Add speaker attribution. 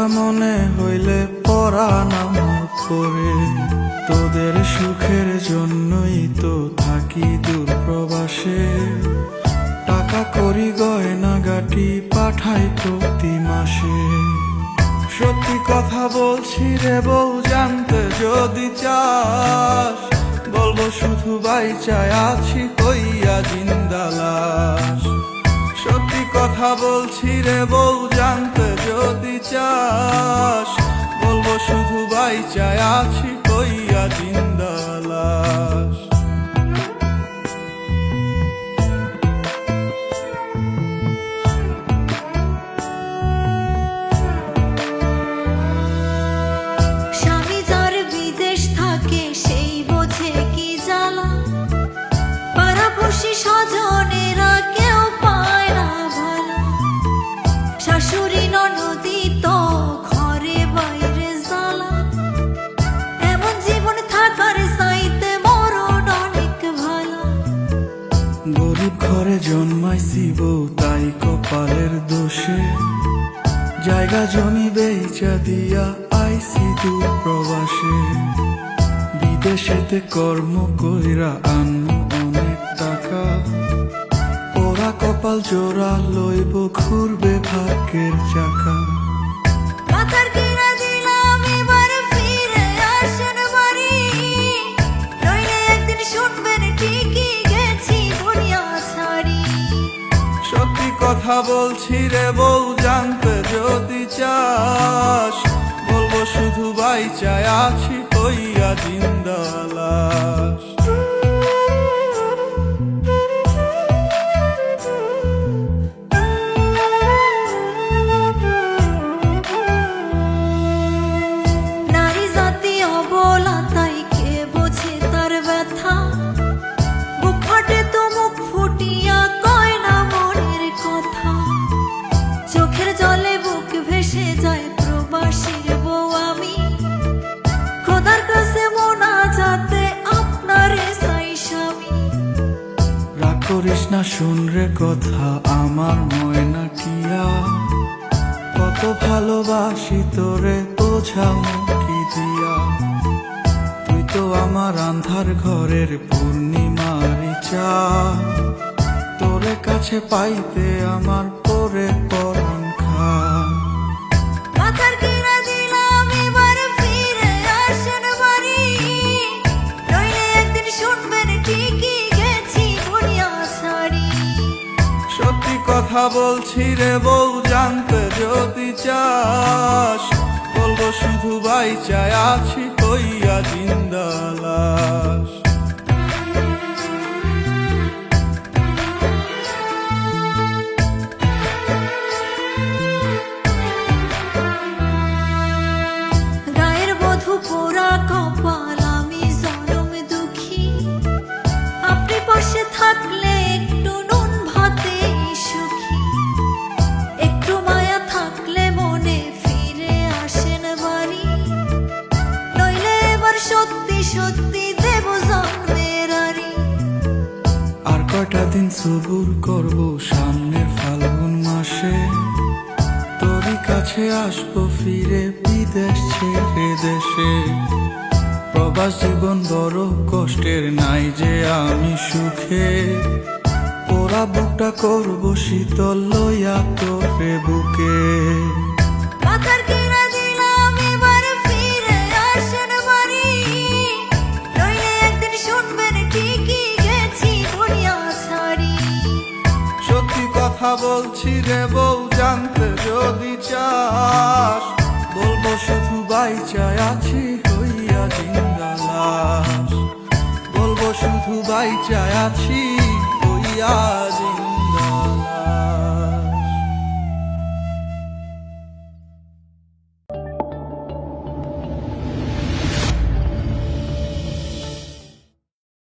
Speaker 1: কথা মনে হইলে পরাণ করে। তোদের সুখের জন্যই তো থাকি দূর প্রবাসে টাকা করি, গয়না গাটি পাঠাই প্রতি মাসে। সত্যি কথা বলছি রে বউ, জানতে যদি চাস, বলব শুধু বাইচায় আছি কইয়া জিন্দালাস সত্যি কথা বলছি রে বউ, জানতে যদি চাস, বলব শুধু বাইচায় আছি কইয়া জিন্দালাস
Speaker 2: থাকে
Speaker 1: জায়গা জমি বেচা দিয়া আইসি দূর প্রবাসে বিদেশেতে কর্ম কইরা আনমু অনেক টাকা। ওরা কপাল জোড়া লইব ঘুরবে ভাগ্যের চাকা।
Speaker 2: মাথার কিনা দিলাম এবার
Speaker 1: শুন রে কথা আমার ময়না টিয়া কত ভালোবাসি তোরে বোঝা মুখি দিয়া। তুই তো আমার আন্ধার ঘরের পূর্ণিমারি চা তোরে কাছে পাইতে আমার পরে কথা বলছি রে বউ জানতে যদি চাস বলব শুধু বাইচায় আছি কইয়া জিন্দালাস দিন সবুর করব সামনের ফাল্গুন মাসে। তোরই কাছে আসব ফিরে বিদেশ ছেড়ে দেশে। প্রবাস জীবন বড় কষ্টের, নাই যে আমি সুখে। ওরা বুকটা করব শীতল লইয়া তোরে বুকে। কথা বলছি রে বউ, জানতে যদি চাস, বলব শুধু বাইচায় আছি, হইয়া জিন্দালাস বলব শুধু বাইচায় আছি, হইয়া জিন্দালাস